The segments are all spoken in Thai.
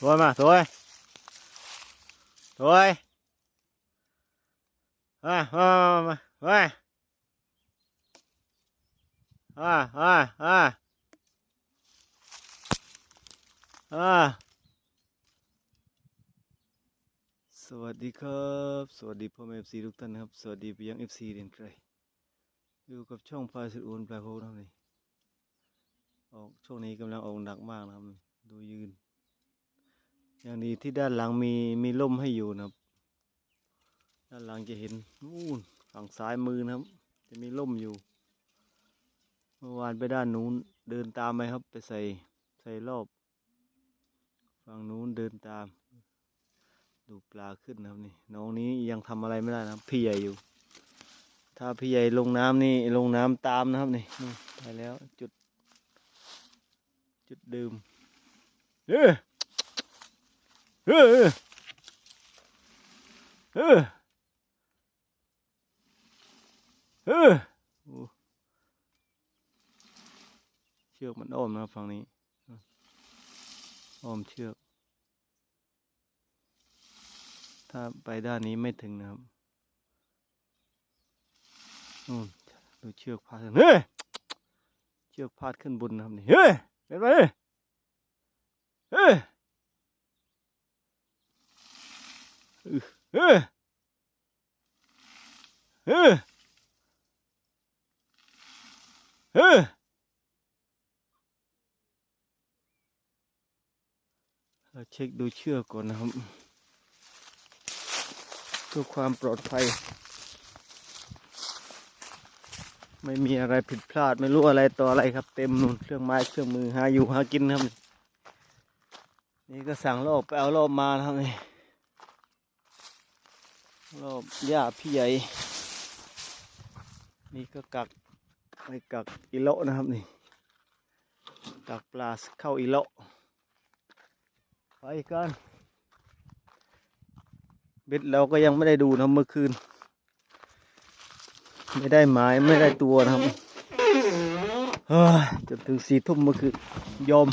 thôi mà thôi thôi à à à à à à à สวัสดีครับ สวัสดีพ่อแม่ F C ฟซีทุกท่านครับ สวัสดีไปยัง F C เรียนใครอยู่กับช่องพายสุดอูนปลายโพนครับนี่ออกช่วงนี้กำลังออกหนักมากนะครับ ดูยืน อย่างดีที่ด้านหลังมีมีล่มให้อยู่นะครับ ด้านหลังจะเห็นนู่นฝั่งซ้ายมือนะครับ จะมีล่มอยู่ เมื่อวานไปด้านนู้นเดินตามไปครับ ไปใส่ใส่รอบ ฝั่งนู้นเดินตาม ดูปลาขึ้นนะครับนี่น้องนี้ยังทำอะไรไม่ได้นะครับ พี่ใหญ่อยู่ ถ้าพี่ใหญ่ลงน้ำนี่ลงน้ำตามนะครับนี่ไปแล้วจุด จุดดื่มเออ เออเออเออเชือกมันอ้อมนะครับฝั่งนี้อ้อมเชือก ถ้าไปด้านนี้ไม่ถึงนะครับนู่นดูเชือกพาดเฮ้ยเชือกพาดขึ้นบนนะครับนี่เฮ้ยเห็นไหมเฮ้ยเฮ้ยเฮ้ยเฮ้ยเราเช็คดูเชือกก่อนนะครับเพื่อความปลอดภัย ไม่มีอะไรผิดพลาดไม่รู้อะไรต่ออะไรครับ เต็มนู่นเครื่องไม้เครื่องมือหาอยู่หากินครับ นี่ก็สั่งรอบไปเอารอบมานะครับนี่รอบหญ้าพี่ใหญ่ นี่ก็กักในกักอีโลนะครับนี่กักปลาเข้าอีโล ไปกันเบ็ดเราก็ยังไม่ได้ดูนะเมื่อคืน ไม่ได้หมายไม่ได้ตัวนะครับจนถึงสี่ทุ่มเมื่อคืนยอม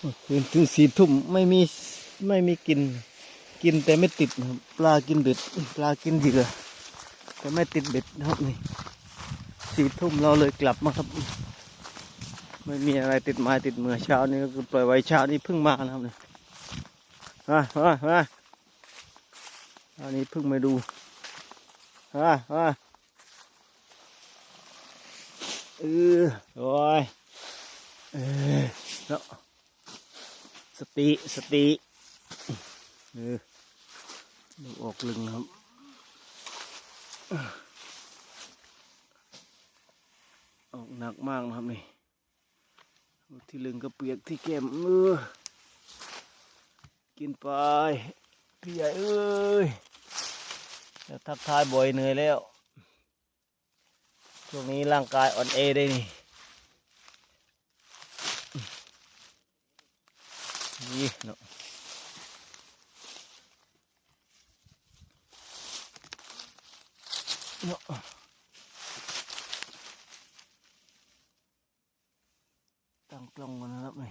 เมื่อคืนถึงสี่ทุ่มไม่มีไม่มีกิน กินแต่ไม่ติดนะครับปลากินเบ็ดปลากินเหยื่อแต่ไม่ติดเบ็ดนะครับนี่ สี่ทุ่มเราเลยกลับมาครับ ไม่มีอะไรติดไม้ติดมือเช้านี้ก็คือปล่อยไว้เช้านี้เพิ่งมานะครับเนี่ยมามามาอันนี้เพิ่งมาดูมามาเออโอ้ยเออเนาะสติสติเออดูออกลึงครับ ออกหนักมากนะครับนี่ที่ลึงก็เปียกที่แก้มเออกินไปพี่ใหญ่เอ้ยจะทักทายบ่อยเหนื่อยแล้วช่วงนี้ร่างกายอ่อนเอได้นี่นี่เนาะเนาะ ตั้งกล้องกันนะครับนี่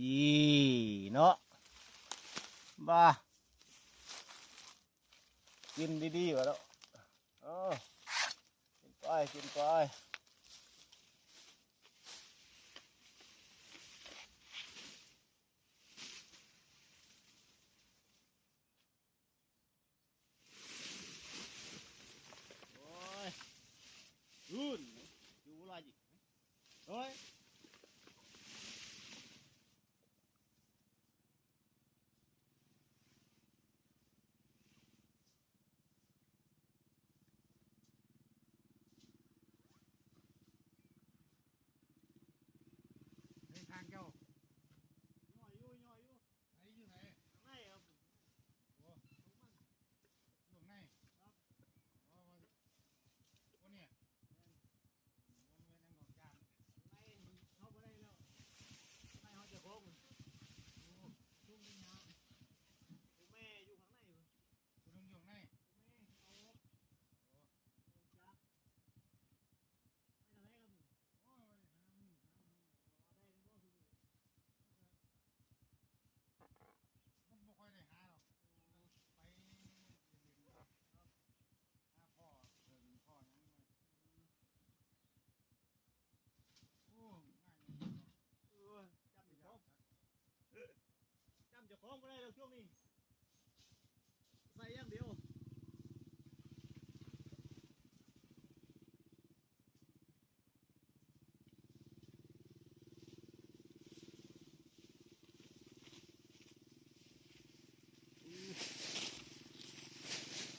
ยี่เนาะบ้ากินดีๆวะแล้วเออกินไปกินไป sang châu องไม่ได้แล้วช่วงนี้ ใส่อย่างเดียว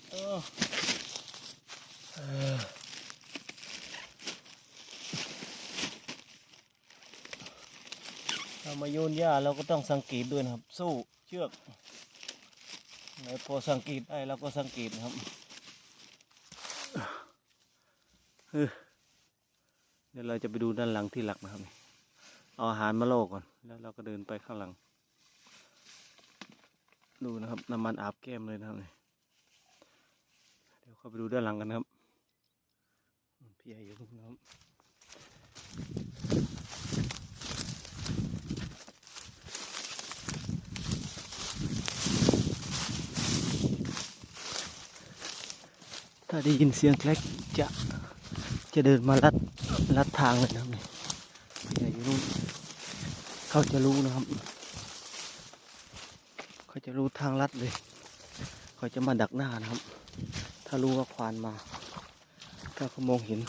เออเออเรามาโยนหญ้าเราก็ต้องสังเกตด้วยนะครับ สู้เชือกไหนพอสังเกตได้เราก็สังเกตนะครับเออเดี๋ยวเราจะไปดูด้านหลังที่หลักนะครับเอาอาหารมาโลกก่อน แล้วเราก็เดินไปข้างหลัง ดูนะครับน้ำมันอาบแก้มเลยนะครับเดี๋ยวเข้าไปดูด้านหลังกันนะครับพี่ใหญ่อยู่ตรงนั้น ถ้าได้ยินเสียงแคลกจะจะเดินมาลัดลัดทางเลยนะครับนี่พี่ใหญ่อยู่นู่นเขาจะรู้นะครับเขาจะรู้ทางลัดเลยเขาจะมาดักหน้านะครับ ถ้ารู้ว่าควานมา ถ้าเขามองเห็น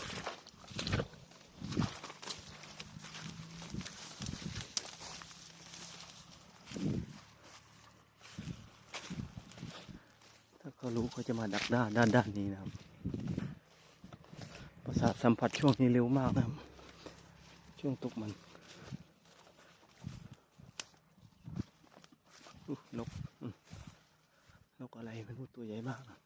ถ้าเขา รู้เขาจะมาดักด้านด้านด้านนี้นะครับ ประสาทสัมผัสช่วงนี้เร็วมากนะครับ ช่วงตกมันนกนกอะไรไม่รู้ตัวใหญ่มากนะ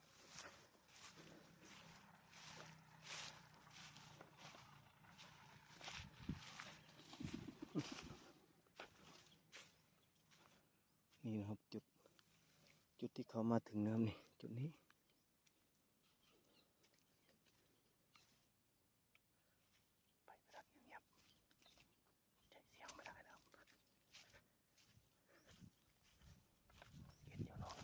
นี่นะครับจุดจุดที่เขามาถึงนะครับนี่ จุดนี้ ไปไม่ได้เงียบๆใช้เสียงไม่ได้นะครับเห็นอยู่เนอะ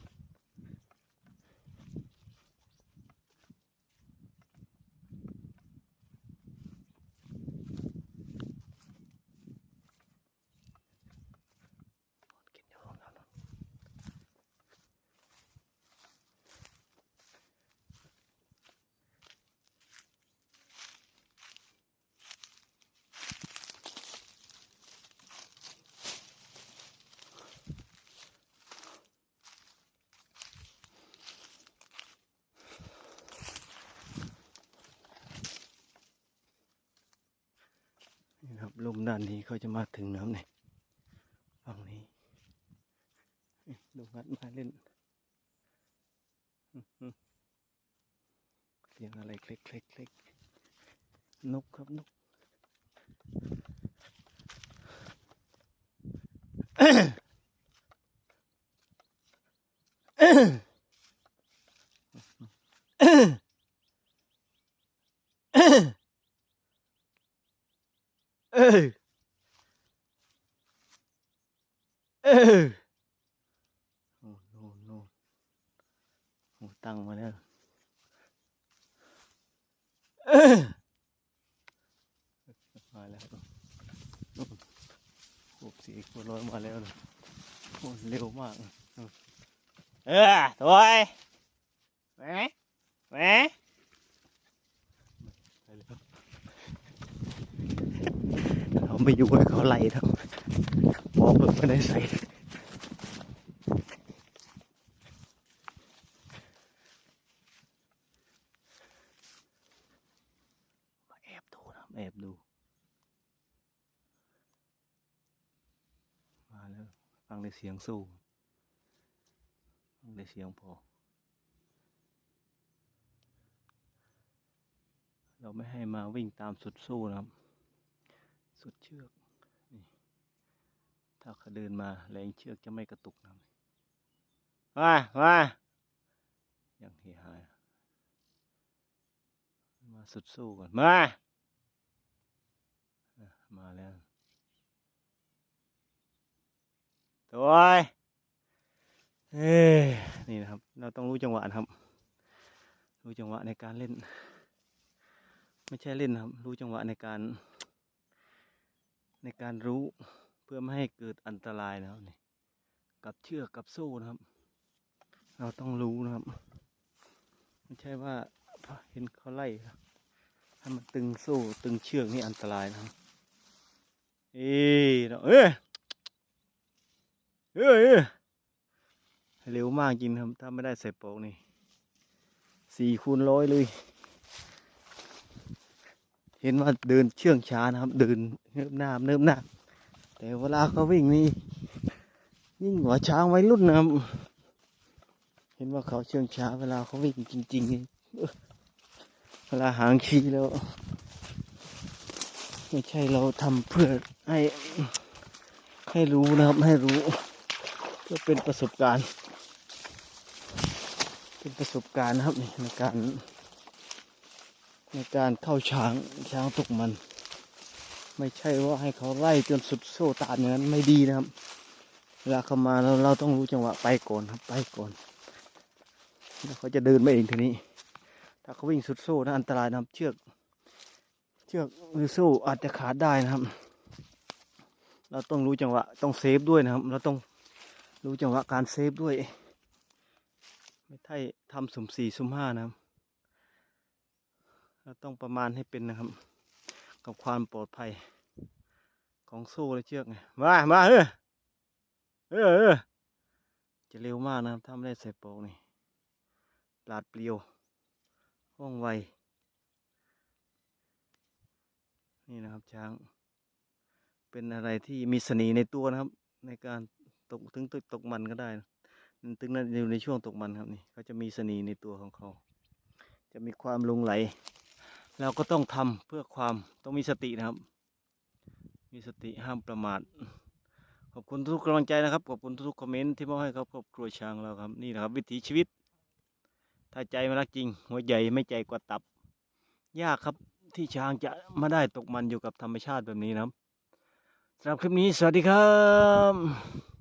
เห็นอยู่เนอะเนอะ นี่นะครับ ลมด้านนี้เขาจะมาถึงน้ำเนี่ยฝั่งนี้นี่ดูงัดมาเล่นอื้อหือเสียงอะไรเคล็กเคล็กเคล็กนกครับนกเออ เออโอ้โนโนโอ้ตั้งมาแล้วเออมาแล้วนู่นหกสี่ตัวร้อยมาแล้วนะโอ้เร็วมากนะนู่นเออถอยแหวะแหวะไปแล้ว เขาไม่อยู่ให้เขาไล่ทั้งพอเปิดไม่ได้ใส่มาแอบดูนะแอบดู มาแล้วฟังในเสียงสู้ฟังในเสียงพอเราไม่ให้มาวิ่งตามสุดสู้นะครับ สุดเชือกนี่ถ้าเขาเดินมาแรงเชือกจะไม่กระตุกนะมามายังเฮฮายมาสุดสู้ก่อน มาอะมาแล้วตัวไอ้เอ้ยนี่นะครับ เราต้องรู้จังหวะนะครับ รู้จังหวะในการเล่น ไม่ใช่เล่นนะครับ รู้จังหวะในการ ในการรู้เพื่อไม่ให้เกิดอันตรายนะครับนี่กับเชือกกับโซ่นะครับ เราต้องรู้นะครับ ไม่ใช่ว่าเห็นเขาไล่ถ้ามันตึงโซ่ตึงเชือกนี่อันตรายนะครับเอ้ยเอ้ยเอ้ยเอ้ยเร็วมากจริงครับ ถ้าไม่ได้ใส่โปกนี่สี่คูณร้อยเลย เห็นว่าเดินเชื่องช้านะครับ เดินเนิบหน้าเนิบหน้าแต่เวลาเขาวิ่งนี่ยิ่งกว่าช้างวัยรุ่นนะครับ เห็นว่าเขาเชื่องช้า เวลาเขาวิ่งจริงๆนี่เวลาหางขี่แล้ว ไม่ใช่เราทำเพื่อให้ให้รู้นะครับให้รู้เพื่อเป็นประสบการณ์ เป็นประสบการณ์นะครับในการ ในการเข้าช้างช้างตกมัน ไม่ใช่ว่าให้เขาไล่จนสุดโซ่ตานอย่างนั้นไม่ดีนะครับเวลาเขามาเราเราต้องรู้จังหวะไปก่อนครับไปก่อนแล้วเขาจะเดินมาเองทีนี้ ถ้าเขาวิ่งสุดโซ่นะอันตรายนะครับ เชือก เชือกหรือโซ่อาจจะขาดได้นะครับ เราต้องรู้จังหวะต้องเซฟด้วยนะครับ เราต้องรู้จังหวะการเซฟด้วย ไม่ใช่ทำสุ่มสี่สุ่มห้านะครับ เราต้องประมาณให้เป็นนะครับ กับความปลอดภัยของโซ่และเชือกไงมามาเออเออจะเร็วมากนะครับถ้าไม่ได้ใส่โปกนี่ปลาดเปลียวว่องไว นี่นะครับช้าง เป็นอะไรที่มีเสน่ห์ในตัวนะครับ ในการตกถึงตกตกมันก็ได้นะถึงนั้นอยู่ในช่วงตกมันครับนี่เขาจะมีเสน่ห์ในตัวของเขา จะมีความลงไหล เราก็ต้องทำเพื่อความต้องมีสตินะครับ มีสติห้ามประมาทขอบคุณทุกกำลังใจนะครับขอบคุณทุกคอมเมนต์ที่มอบให้ครับครอบครัวช้างเราครับนี่นะครับ วิถีชีวิต ถ้าใจมันรักจริง หัวใหญ่ไม่ใจกว่าตับ ยากครับที่ช้างจะมาได้ตกมันอยู่กับธรรมชาติแบบนี้นะครับสำหรับคลิปนี้สวัสดีครับ